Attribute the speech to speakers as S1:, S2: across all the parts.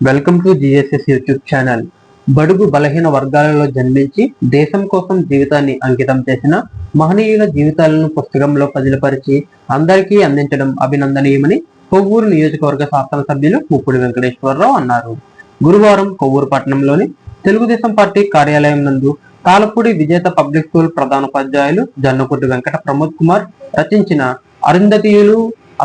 S1: Welcome to GSS YouTube channel. బడుగు బలహీన వర్గాలలో జన్మించి దేశం కోసం జీవితాన్ని అంకితం చేసిన మహనీయుల జీవితాలను పుస్తకంలో పదిలపరిచి అందరికీ అందించడం అభినందనీయమని కొవ్వూరు నియోజకవర్గ శాసనసభ్యులు ముప్పుడు వెంకటేశ్వరరావు అన్నారు. గురువారం కొవ్వూరు పట్టణంలోని తెలుగుదేశం పార్టీ కార్యాలయం నందు తాలపూడి విజేత పబ్లిక్ స్కూల్ ప్రధానోపాధ్యాయులు జన్నకుటి వెంకట ప్రమోద్ కుమార్ రచించిన అరుంధతీయులు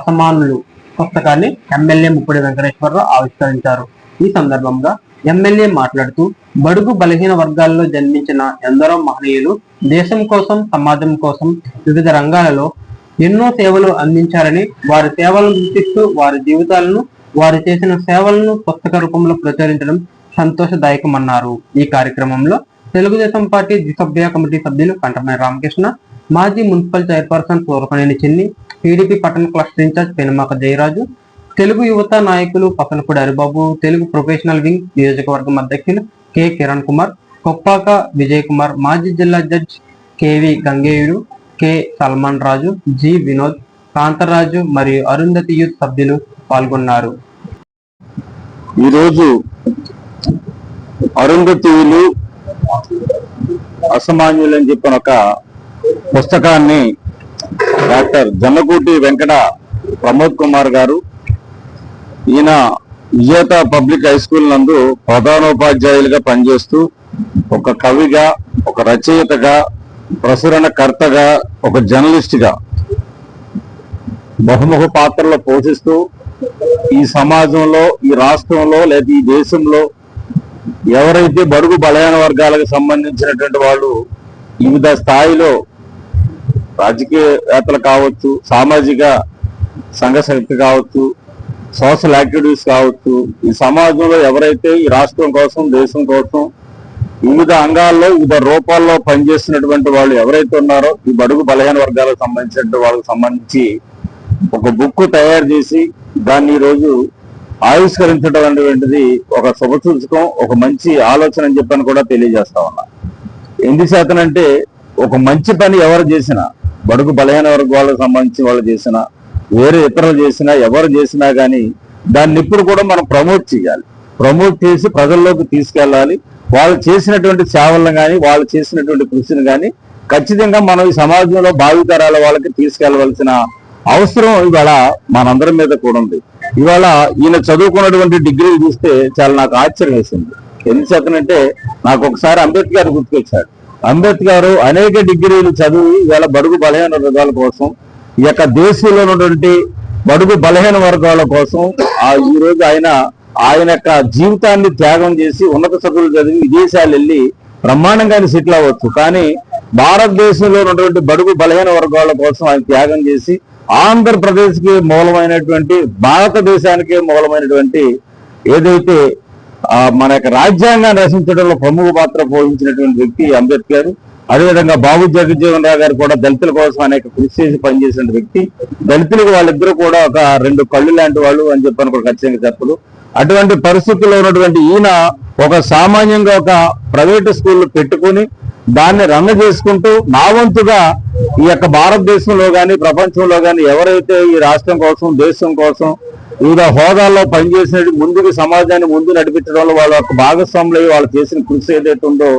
S1: అసమానులు పుస్తకాన్ని ఎమ్మెల్యే ముప్పుడి వెంకటేశ్వరరావు ఆవిష్కరించారు. ఈ సందర్భంగా ఎమ్మెల్యే మాట్లాడుతూ బడుగు బలహీన వర్గాల్లో జన్మించిన ఎందరో మహనీయులు దేశం కోసం సమాజం కోసం వివిధ రంగాలలో ఎన్నో సేవలు అందించారని వారి సేవలను గుర్తిస్తూ వారి జీవితాలను వారు చేసిన సేవలను పుస్తక రూపంలో ప్రచురించడం సంతోషదాయకమన్నారు. ఈ కార్యక్రమంలో తెలుగుదేశం పార్టీ ద్విసభ్య కమిటీ సభ్యులు కంటమనే రామకృష్ణ మాజీ municipal chairperson Purvakaneni Chenni TDP పట్టణ క్లస్టర్ ఇన్ఛార్జ్ పెనుమాక జయరాజు తెలుగు యువత నాయకులు పసలపూడి హరిబాబు తెలుగు ప్రొఫెషనల్ వింగ్ నియోజకవర్గం అధ్యక్షులు కె. కిరణ్ కుమార్ కొప్పాక విజయ్ కుమార్ మాజీ జిల్లా judge KV Gangeyudu K. Salman Raju G. Vinod Kantharaju మరియు అరుంధతి యూత్ సభ్యులు పాల్గొన్నారు.
S2: ఈరోజు అరుంధతీయులు అసమాన్యులు అని చెప్పిన ఒక పుస్తకాన్ని డాక్టర్ జమ్మకూటి వెంకట ప్రమోద్ కుమార్ గారు ఈయన విజేత పబ్లిక్ హై స్కూల్ నందు ప్రధానోపాధ్యాయులుగా పనిచేస్తూ ఒక కవిగా ఒక రచయితగా ప్రచురణకర్తగా ఒక జర్నలిస్ట్గా బహుముఖ పాత్రలో పోషిస్తూ ఈ సమాజంలో ఈ రాష్ట్రంలో లేదా ఈ దేశంలో ఎవరైతే బడుగు బలహీన వర్గాలకు సంబంధించినటువంటి వాళ్ళు వివిధ స్థాయిలో రాజకీయవేత్తలు కావచ్చు సామాజిక సంఘ శక్తి కావచ్చు సోషల్ యాక్టివిటీస్ కావచ్చు ఈ సమాజంలో ఎవరైతే ఈ రాష్ట్రం కోసం దేశం కోసం వివిధ అంగాల్లో వివిధ రూపాల్లో పనిచేస్తున్నటువంటి వాళ్ళు ఎవరైతే ఉన్నారో ఈ బడుగు బలహీన వర్గాలకు సంబంధించిన వాళ్ళకి సంబంధించి ఒక బుక్ తయారు చేసి దాన్ని ఈరోజు రోజు ఆవిష్కరించడం అనేటువంటిది ఒక శుభసూచకం ఒక మంచి ఆలోచన అని చెప్పని కూడా తెలియజేస్తా ఉన్నా. ఎందుచేతనంటే ఒక మంచి పని ఎవరు చేసినా బడుగు బలహీన వర్గాలకు సంబంధించి వాళ్ళు చేసినా వేరే ఇతరులు చేసినా ఎవరు చేసినా కానీ దాన్ని ఇప్పుడు కూడా మనం ప్రమోట్ చేయాలి. ప్రమోట్ చేసి ప్రజల్లోకి తీసుకెళ్ళాలి. వాళ్ళు చేసినటువంటి సేవలను కానీ వాళ్ళు చేసినటువంటి కృషిని కానీ ఖచ్చితంగా మనం ఈ సమాజంలో భావితరాల వాళ్ళకి తీసుకెళ్ళవలసిన అవసరం ఇవాళ మనందరి మీద కూడా ఉంది. ఇవాళ ఈయన చదువుకున్నటువంటి డిగ్రీలు చూస్తే చాలా నాకు ఆశ్చర్యం వేసింది. ఎందుచేతనంటే నాకు ఒకసారి అంబేద్కర్ గుర్తుకొచ్చాడు. అంబేద్కర్ అనేక డిగ్రీలు చదివి ఇవాళ బడుగు బలహీన వర్గాల కోసం ఈ యొక్క దేశంలో ఉన్నటువంటి బడుగు బలహీన వర్గాల కోసం ఆ ఈ రోజు ఆయన ఆయన యొక్క జీవితాన్ని త్యాగం చేసి ఉన్నత చదువులు చదివి విదేశాలు వెళ్ళి బ్రహ్మాండంగానే సెటిల్ అవ్వచ్చు. కానీ భారతదేశంలో ఉన్నటువంటి బడుగు బలహీన వర్గాల కోసం ఆయన త్యాగం చేసి ఆంధ్రప్రదేశ్కి మూలమైనటువంటి భారతదేశానికి మూలమైనటువంటి ఏదైతే మన యొక్క రాజ్యాంగాన్ని రచించడంలో ప్రముఖ పాత్ర పోషించినటువంటి వ్యక్తి అంబేద్కర్ అదేవిధంగా బాబు జగజ్జీవన్ రావు గారు కూడా దళితుల కోసం అనేక కృషి చేసి పనిచేసిన వ్యక్తి. దళితులకు వాళ్ళిద్దరూ కూడా ఒక రెండు కళ్ళు లాంటి వాళ్ళు అని చెప్పని కూడా ఖచ్చితంగా చెప్పదు అటువంటి పరిస్థితుల్లో ఉన్నటువంటి ఈయన ఒక సామాన్యంగా ఒక ప్రైవేట్ స్కూల్ పెట్టుకుని దాన్ని రన్ చేసుకుంటూ నా వంతుగా ఈ యొక్క భారతదేశంలో కానీ ప్రపంచంలో కానీ ఎవరైతే ఈ రాష్ట్రం కోసం దేశం కోసం వివిధ హోదాల్లో పనిచేసిన ముందుకు సమాజాన్ని ముందు నడిపించడంలో వాళ్ళ యొక్క భాగస్వాములు వాళ్ళు చేసిన కృషి ఏదైతే ఉందో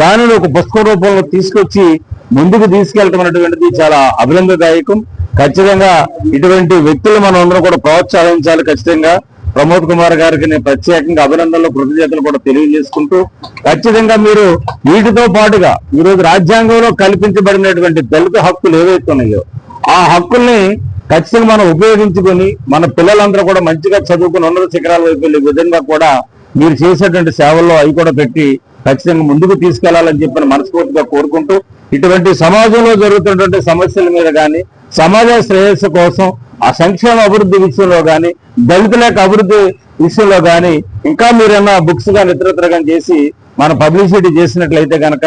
S2: దానిని ఒక పుస్తక రూపంలో తీసుకొచ్చి ముందుకు తీసుకెళ్ళటం అనేటువంటిది చాలా అభినందదాయకం. ఖచ్చితంగా ఇటువంటి వ్యక్తులు మనం అందరం కూడా ప్రోత్సహించాలి ఖచ్చితంగా. ప్రమోద్ కుమార్ గారికి నేను ప్రత్యేకంగా అభినందనలు కృతజ్ఞతలు కూడా తెలియజేసుకుంటూ ఖచ్చితంగా మీరు వీటితో పాటుగా ఈ రోజు రాజ్యాంగంలో కల్పించబడినటువంటి దళిత హక్కులు ఏవైతే ఉన్నాయో ఆ హక్కుల్ని ఖచ్చితంగా మనం ఉపయోగించుకొని మన పిల్లలందరూ కూడా మంచిగా చదువుకుని ఉన్నత శిఖరాల వైపు వెళ్ళే విధంగా కూడా మీరు చేసేటువంటి సేవల్లో అవి కూడా పెట్టి ఖచ్చితంగా ముందుకు తీసుకెళ్ళాలని చెప్పిన మనస్ఫూర్తిగా కోరుకుంటూ ఇటువంటి సమాజంలో జరుగుతున్నటువంటి సమస్యల మీద కానీ సమాజ శ్రేయస్సు కోసం ఆ సంక్షేమ అభివృద్ధి విషయంలో కానీ దళితుల యొక్క అభివృద్ధి విషయంలో కానీ ఇంకా మీరేమన్నా బుక్స్ కానీ ఇతరత్ర కానీ చేసి మన పబ్లిసిటీ చేసినట్లయితే కనుక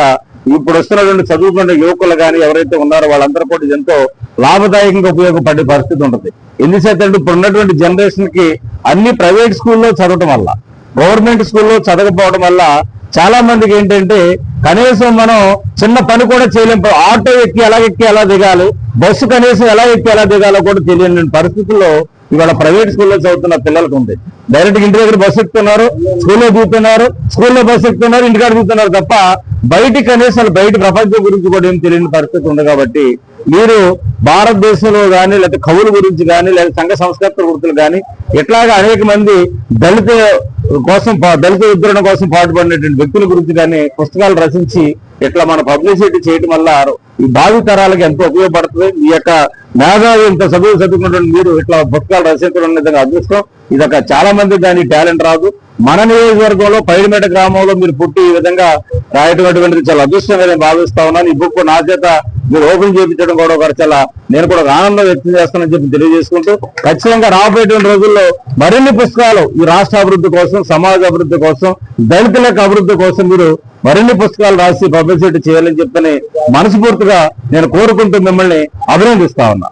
S2: ఇప్పుడు వస్తున్నటువంటి చదువుకున్న యువకులు కానీ ఎవరైతే ఉన్నారో వాళ్ళందరూ కూడా ఎంతో లాభదాయకంగా ఉపయోగపడే పరిస్థితి ఉంటుంది. ఎందుచేత ఇప్పుడు ఉన్నటువంటి జనరేషన్కి అన్ని ప్రైవేట్ స్కూల్లో చదవటం వల్ల గవర్నమెంట్ స్కూల్లో చదవకపోవడం వల్ల చాలా మందికి ఏంటంటే కనీసం మనం చిన్న పని కూడా చేయలేం. ఆటో ఎక్కి ఎలా ఎక్కి ఎలా దిగాలి బస్సు కనీసం ఎలా ఎక్కి ఎలా దిగాలో కూడా తెలియని పరిస్థితుల్లో ఇవాళ ప్రైవేట్ స్కూల్లో చదువుతున్న పిల్లలకు ఉంది. డైరెక్ట్ ఇంటి దగ్గర బస్సు ఎక్కుతున్నారు స్కూల్లో చూపుతున్నారు స్కూల్లో బస్సు ఎక్కుతున్నారు ఇంటికాడ దిగుతున్నారు తప్ప బయట కనీసం బయట ప్రపంచం గురించి కూడా ఏం తెలియని పరిస్థితి ఉంది కాబట్టి మీరు భారతదేశంలో కానీ లేకపోతే కవుల గురించి కానీ లేదా సంఘ సంస్కృత వృత్తులు కానీ ఇట్లాగా అనేక మంది దళిత కోసం దళిత ఉద్ధరణ కోసం పాటుపడినటువంటి వ్యక్తుల గురించి కానీ పుస్తకాలు రచించి ఇట్లా మన పబ్లిసిటీ చేయడం వల్ల ఈ భావి తరాలకు ఎంతో ఉపయోగపడుతుంది. ఈ యొక్క మేధావి ఇంత చదువు చదువుకున్నటువంటి మీరు ఇట్లా పుస్తకాలు రచించడం నిజంగా అదృష్టం. ఇదొక చాలా మంది దాని టాలెంట్ రాదు. మన నియోజకవర్గంలో పైడిమేట గ్రామంలో మీరు పుట్టి ఈ విధంగా రాయటం అటువంటిది చాలా అదృష్టంగా నేను భావిస్తా ఉన్నాను. ఈ బుక్ నా చేత మీరు ఓపెన్ చేయించడం కూడా ఒక చాలా నేను కూడా ఒక ఆనందం వ్యక్తం చేస్తానని చెప్పి తెలియజేసుకుంటూ ఖచ్చితంగా రాబోయేటువంటి రోజుల్లో మరిన్ని పుస్తకాలు ఈ రాష్ట్ర అభివృద్ధి కోసం సమాజ అభివృద్ధి కోసం దళితులకు అభివృద్ధి కోసం మీరు మరిన్ని పుస్తకాలు రాసి పబ్లిసిటీ చేయాలని చెప్పని మనస్ఫూర్తిగా నేను కోరుకుంటూ మిమ్మల్ని అభినందిస్తా ఉన్నా.